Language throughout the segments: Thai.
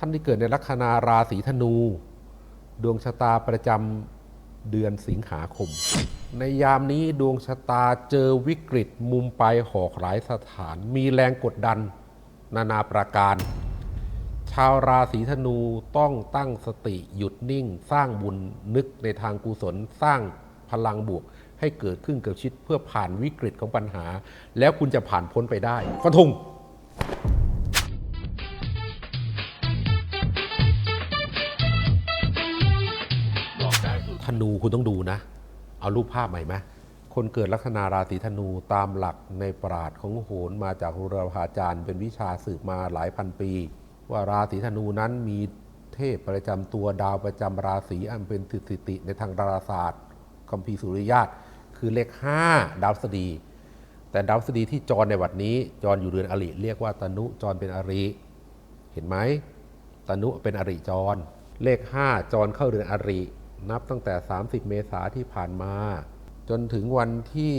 ท่านที่เกิดในลัคนาราศีธนู ดวงชะตาประจำเดือนสิงหาคม ในยามนี้ดวงชะตาเจอวิกฤตมุมไปหอกหลายสถาน มีแรงกดดัน นานาประการ ชาวราศีธนูต้องตั้งสติหยุดนิ่ง สร้างบุญนึกในทางกุศลสร้างพลังบวกให้เกิดขึ้นกับชีวิตเพื่อผ่านวิกฤตของปัญหา แล้วคุณจะผ่านพ้นไปได้ฟันธง ธนูคุณต้องดูนะ เอารูปภาพใหม่ไหมคนเกิดลัคนาราศีธนูตามหลักในปราดของโหรมาจากโหราพาจารย์ เป็นวิชาสืบมาหลายพันปี ว่าราศีธนูนั้นมีเทพประจำตัวดาวประจำราศีอันเป็นสถิติในทางดาราศาสตร์คัมภีร์สุริยาตคือเลข 5 ดาวพฤษฎีแต่ดาวพฤษฎีที่จรในวัดนี้จรอยู่เรือนอริเรียกว่าตนุจรเป็นอริ เห็นไหมตนุเป็นอริจร เลข 5 จรเข้าเรือนอริ นับตั้งแต่ 30 เมษาที่ผ่านมา จนถึงวันที่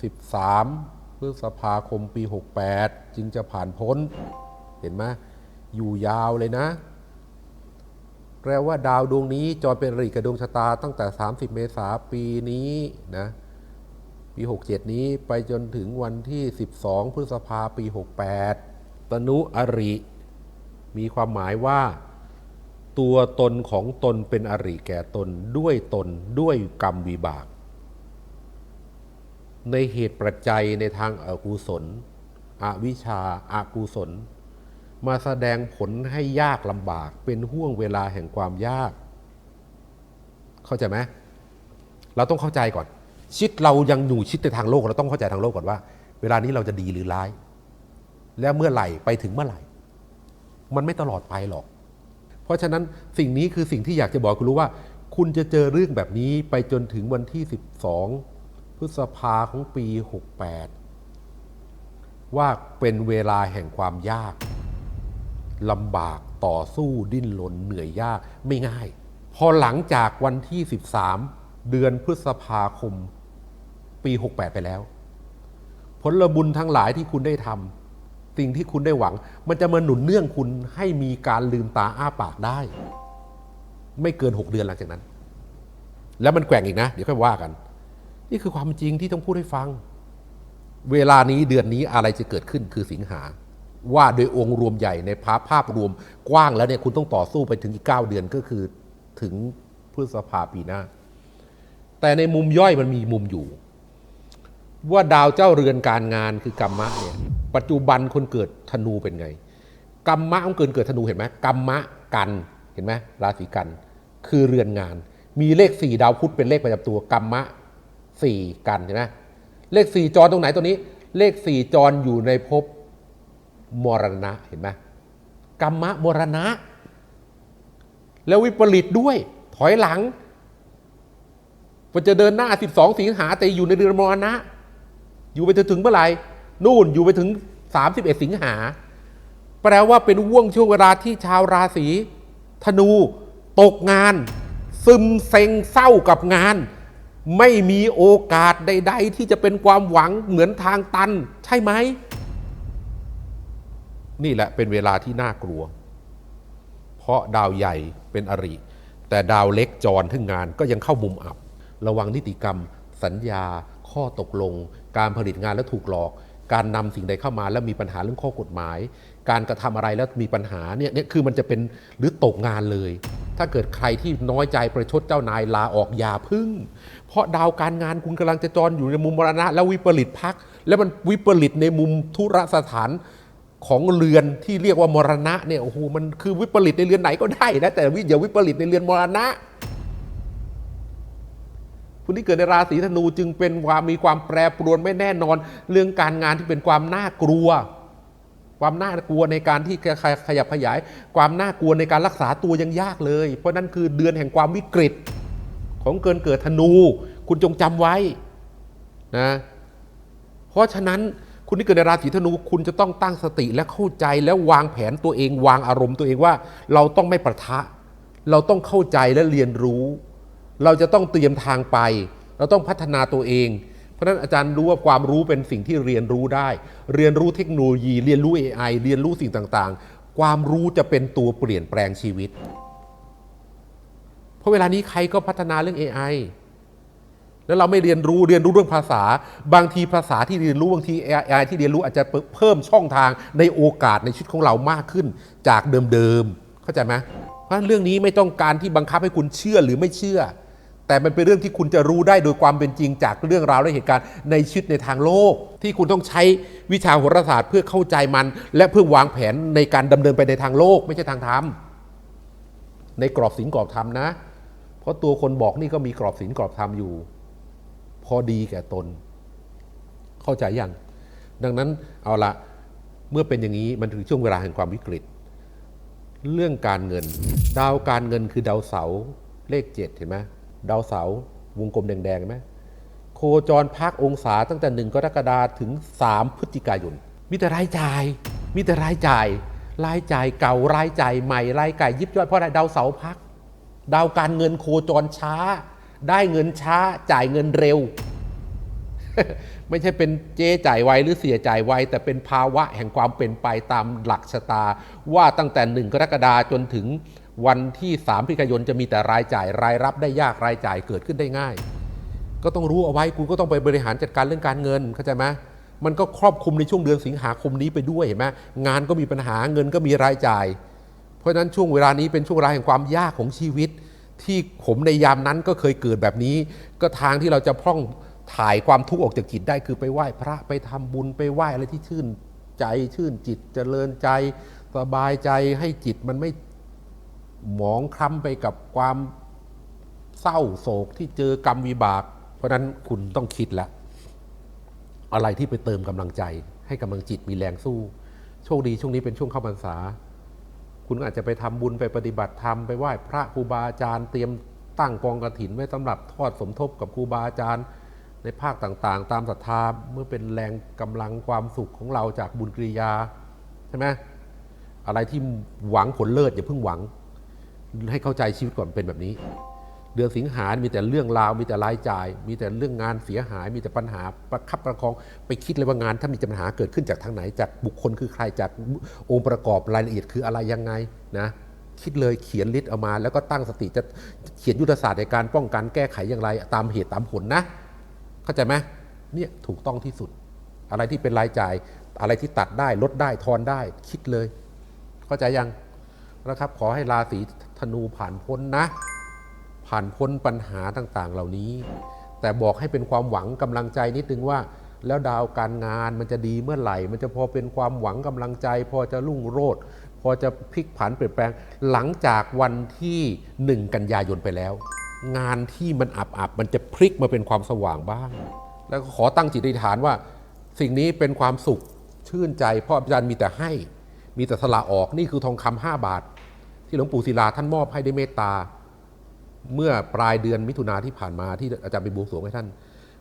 13 พฤษภาคมปี 68 จึงจะผ่านพ้น เห็นไหมอยู่ยาวเลยนะ แปลว่าดาวดวงนี้จรเป็นริกับดวงชะตาตั้งแต่ 30 เมษาปีนี้นะปี 67 นี้ไปจนถึงวันที่ 12 พฤษภาปี 68 ตนุอริ มีความหมายว่า ตัวตนของตนเป็นอริแก่ตนด้วยตนด้วยกรรมวิบาก ในเหตุปัจจัยในทางอากุศล อวิชาอากุศล มาแสดงผลให้ยากลำบากเป็นห่วงเวลาแห่งความยาก เข้าใจไหมเราต้องเข้าใจก่อน ชิดเรายังอยู่ชิดในทางโลกเราต้องเข้าใจทางโลกก่อนว่า เวลานี้เราจะดีหรือร้าย แล้วเมื่อไหร่ไปถึงเมื่อไหร่ มันไม่ตลอดไปหรอก เพราะฉะนั้นสิ่งนี้คือสิ่งที่อยากจะบอกคุณรู้ว่า คุณจะเจอเรื่องแบบนี้ไปจนถึงวันที่ 12 พฤษภาของปี 68 ว่าเป็นเวลาแห่งความยากลำบากต่อสู้ดิ้นรนเหนื่อยยากไม่ง่าย พอหลังจากวันที่ 13 เดือนพฤษภาคมปี 68 ไปแล้ว ผลบุญทั้งหลายที่คุณได้ทำ สิ่งที่คุณได้หวัง มันจะมาหนุนเนื่องคุณให้มีการลืมตาอ้าปากได้ ไม่เกิน 6 เดือนหลังจากนั้น แล้วมันแกว่งอีกนะ เดี๋ยวค่อยว่ากัน นี่คือความจริงที่ต้องพูดให้ฟัง เวลานี้เดือนนี้อะไรจะเกิดขึ้นคือสิงหา ว่าโดยองค์รวมใหญ่ในภาพภาพรวมกว้างแล้วเนี่ยคุณต้องต่อสู้ไปถึงอีก 9 เดือนก็คือถึงพฤษภาปีหน้า แต่ในมุมย่อยมันมีมุมอยู่ ว่าดาวเจ้าเรือนการงานคือกรรมะเนี่ย ปัจจุบันคนเกิดธนูเป็นไง กรรมะของเกิดเกิดธนูเห็นไหมกรรมะกันเห็นไหมราศีกัน คือเรือนงาน มีเลขสี่ดาวพุธเป็นเลขประจำตัวกรรมะสี่กันเห็นไหมเลขสี่จรตรงไหนตัวนี้ เลขสี่จรอยู่ในภพมรณะเห็นไหมกรรมะมรณะ แล้ววิปริตด้วย ถอยหลังมันจะเดินหน้า 12 สิงหาแต่อยู่ในเดือนมรณะ อยู่ไปจนถึงเมื่อไหร่ นู่นอยู่ไปถึง 31 สิงหา แปลว่าเป็นว่วงช่วงเวลาที่ชาวราศีธนู ตกงาน ซึมเซ็งเศร้ากับงาน ไม่มีโอกาสใด ๆ ที่จะเป็นความหวังเหมือนทางตัน ใช่ไหม นี่แหละเป็นเวลาที่น่ากลัว เพราะดาวใหญ่เป็นอริ แต่ดาวเล็กจรทึ่งงานก็ยังเข้ามุมอับ ระวังนิติกรรม สัญญา ข้อตกลง การผลิตงานแล้วถูกหลอก การนำสิ่งใดเข้ามาแล้วมีปัญหาเรื่องข้อกฎหมาย การกระทำอะไรแล้วมีปัญหาเนี่ยเนี่ยคือมันจะเป็นหรือตกงานเลย ถ้าเกิดใครที่น้อยใจประชดเจ้านายลาออกอย่าพึ่ง เพราะดาวการงานคุณกำลังจะจรอยู่ในมุมมรณะ แล้ววิปริตพัก แล้วมันวิปริตในมุมทุรสถานของเรือนที่เรียกว่ามรณะเนี่ยโอ้โหมันคือวิปริตในเรือนไหนก็ได้นะแต่วิอย่าวิปริตในเรือนมรณะ คุณที่เกิดในราศีธนูจึงเป็นความมีความแปรปรวนไม่แน่นอน เรื่องการงานที่เป็นความน่ากลัว ความน่ากลัวในการที่ขยับขยาย ความน่ากลัวในการรักษาตัวยังยากเลย เพราะนั่นคือเดือนแห่งความวิกฤต ของเกินเกิดธนู คุณจงจำไว้นะเพราะฉะนั้นคุณที่เกิดในราศีธนูคุณจะต้องตั้งสติและเข้าใจแล้ววางแผนตัวเอง วางอารมณ์ตัวเองว่า เราต้องไม่ประทะ เราต้องเข้าใจและเรียนรู้ เราจะต้องเตรียมทางไป เราต้องพัฒนาตัวเอง เพราะฉะนั้นอาจารย์รู้ว่าความรู้เป็นสิ่งที่เรียนรู้ได้ เรียนรู้เทคโนโลยี เรียนรู้ AI เรียนรู้สิ่งต่างๆ ความรู้จะเป็นตัวเปลี่ยนแปลงชีวิต เพราะเวลานี้ใครก็พัฒนาเรื่อง AI แล้วเราไม่เรียนรู้เรียนรู้เรื่องภาษา บางทีภาษาที่เรียนรู้บางที AI ที่เรียนรู้อาจจะเพิ่มช่องทางในโอกาสในชีวิตของเรามากขึ้น จากเดิมๆเข้าใจไหมเพราะฉะนั้นเรื่องนี้ไม่ต้องการที่บังคับให้คุณเชื่อหรือไม่เชื่อ แต่มันเป็นเรื่องที่คุณจะรู้ได้โดยความเป็นจริงจากเรื่องราวและเหตุการณ์ในชีวิตในทางโลก ที่คุณต้องใช้วิชาโหราศาสตร์เพื่อเข้าใจมัน และเพื่อวางแผนในการดำเนินไปในทางโลก ไม่ใช่ทางธรรมในกรอบศีลกรอบธรรมนะ เพราะตัวคนบอกนี่ก็มีกรอบศีลกรอบธรรมอยู่ พอดีแก่ตน เข้าใจยังดังนั้นเอาละเมื่อเป็นอย่างนี้มันถึงช่วงเวลาแห่งความวิกฤต เรื่องการเงิน ดาวการเงินคือดาวเสาร์เลขเจ็ดเห็นไหม ดาวเสาร์วงกลมแดงๆไหมโคจรพักองศาตั้งแต่หนึ่งกรกฎาถึงสามพฤศจิกายน มีแต่รายจ่าย มีแต่รายจ่าย รายจ่ายเก่ารายจ่ายใหม่รายจ่ายยิบย่อยเพราะอะไรดาวเสาร์พัก ดาวการเงินโคจรช้า ได้เงินช้าจ่ายเงินเร็ว ไม่ใช่เป็นเจ๊จ่ายไวหรือเสียจ่ายไวแต่เป็นภาวะแห่งความเป็นไปตามหลักชะตา ว่าตั้งแต่หนึ่งกรกฎาจนถึง วันที่สามพฤศจิกายนจะมีแต่รายจ่ายรายรับได้ยากรายจ่ายเกิดขึ้นได้ง่าย ก็ต้องรู้เอาไว้คุณก็ต้องไปบริหารจัดการเรื่องการเงินเข้าใจไหมมันก็ครอบคลุมในช่วงเดือนสิงหาคมนี้ไปด้วยเห็นไหมงานก็มีปัญหาเงินก็มีรายจ่าย เพราะฉะนั้นช่วงเวลานี้เป็นช่วงเวลาแห่งความยากของชีวิต ที่ผมในยามนั้นก็เคยเกิดแบบนี้ ก็ทางที่เราจะพร่องถ่ายความทุกข์ออกจากจิตได้คือไปไหว้พระไปทำบุญไปไหว้อะไรที่ชื่นใจชื่นจิตเจริญใจสบายใจให้จิตมันไม่ หมองคล้ำไปกับความเศร้าโศกที่เจอกรรมวิบาก เพราะนั้นคุณต้องคิดแล้วอะไรที่ไปเติมกำลังใจ ให้กำลังจิตมีแรงสู้ โชคดีช่วงนี้เป็นช่วงเข้าพรรษา คุณอาจจะไปทำบุญไปปฏิบัติธรรมไปไหว้พระครูบาอาจารย์เตรียมตั้งกองกระถินไว้สำหรับทอดสมทบกับครูบาอาจารย์ ในภาคต่างๆ ตามศรัทธาเมื่อเป็นแรงกำลังความสุขของเราจากบุญกิริยาใช่ไหมอะไรที่หวังผลเลิศอย่าเพิ่งหวัง ให้เข้าใจชีวิตก่อนเป็นแบบนี้ เดือนสิงหามีแต่เรื่องราว มีแต่รายจ่าย มีแต่เรื่องงานเสียหาย มีแต่ปัญหาประคับประคอง ไปคิดเลยว่างาน ถ้ามีปัญหาเกิดขึ้นจากทางไหน จากบุคคลคือใคร จากองค์ประกอบรายละเอียดคืออะไรยังไงนะคิดเลยเขียนลิสต์เอามา แล้วก็ตั้งสติจะเขียนยุทธศาสตร์ในการป้องกันแก้ไขอย่างไร ตามเหตุตามผลนะ เข้าใจไหมเนี่ยถูกต้องที่สุด อะไรที่เป็นรายจ่าย อะไรที่ตัดได้ลดได้ทอนได้ คิดเลย เข้าใจยัง นะครับ ขอให้ราศีธนูผ่านพ้นนะ ผ่านพ้นปัญหาต่างๆ เหล่านี้ แต่บอกให้เป็นความหวังกำลังใจนิดนึงว่า แล้วดาวการงานมันจะดีเมื่อไหร่ มันจะพอเป็นความหวังกำลังใจ พอจะรุ่งโรจน์พอจะพลิกผันเปลี่ยนแปลง หลังจากวันที่หนึ่งกันยายนไปแล้ว งานที่มันอับๆมันจะพลิกมาเป็นความสว่างบ้าง แล้วขอตั้งจิตอธิษฐานว่า สิ่งนี้เป็นความสุขชื่นใจเพราะอาจารย์มีแต่ให้ มีแต่สละออกนี่คือทองคำห้าบาท หลวงปู่ศิลาท่านมอบให้ด้วยเมตตา เมื่อปลายเดือนมิถุนาที่ผ่านมาที่อาจารย์ไปบวงสรวงให้ท่าน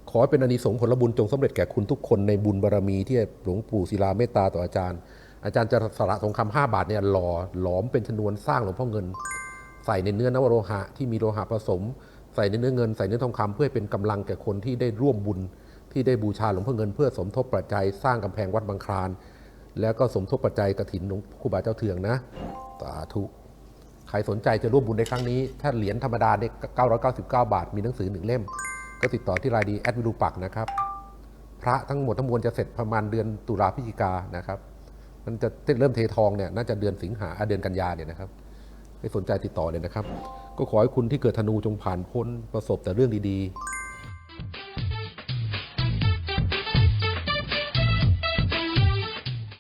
ขอให้เป็นอานิสงส์ผลบุญจงสำเร็จแก่คุณทุกคนในบุญบารรมีที่หลวงปู่ศิลาเมตตาต่ออาจารย์ อาจารย์จะสละทองคำห้าบาทเนี่ยหล่อหลอมเป็นชนวนสร้างหลวงพ่อเงิน ใส่ในเนื้อนวโลหะที่มีโลหะผสม ใส่ในเนื้อเงิน ใส่เนื้อทองคำเพื่อเป็นกำลังแก่คนที่ได้ร่วมบุญที่ได้บูชาหลวงพ่อเงิน เพื่อสมทบปัจจัยสร้างกำแพงวัดบางคลานแล้วก็สมทบปัจจัยกระถินหลวงครูบาเจ้าเทืองนะสาธุ ใครสนใจจะร่วมบุญในครั้งนี้ ถ้าเหรียญธรรมดาเนี่ย999 บาท มีหนังสือหนึ่งเล่ม ก็ติดต่อที่รายดีแอดวิลูปักนะครับ พระทั้งหมดทั้งมวลจะเสร็จประมาณเดือนตุลาพฤศจิกานะครับ มันจะเริ่มเททองเนี่ยน่าจะเดือนสิงหาเดือนกันยาเนี่ยนะครับให้สนใจติดต่อเลยนะครับ ก็ขอให้คุณที่เกิดธนูจงผ่านพ้นประสบแต่เรื่องดีๆ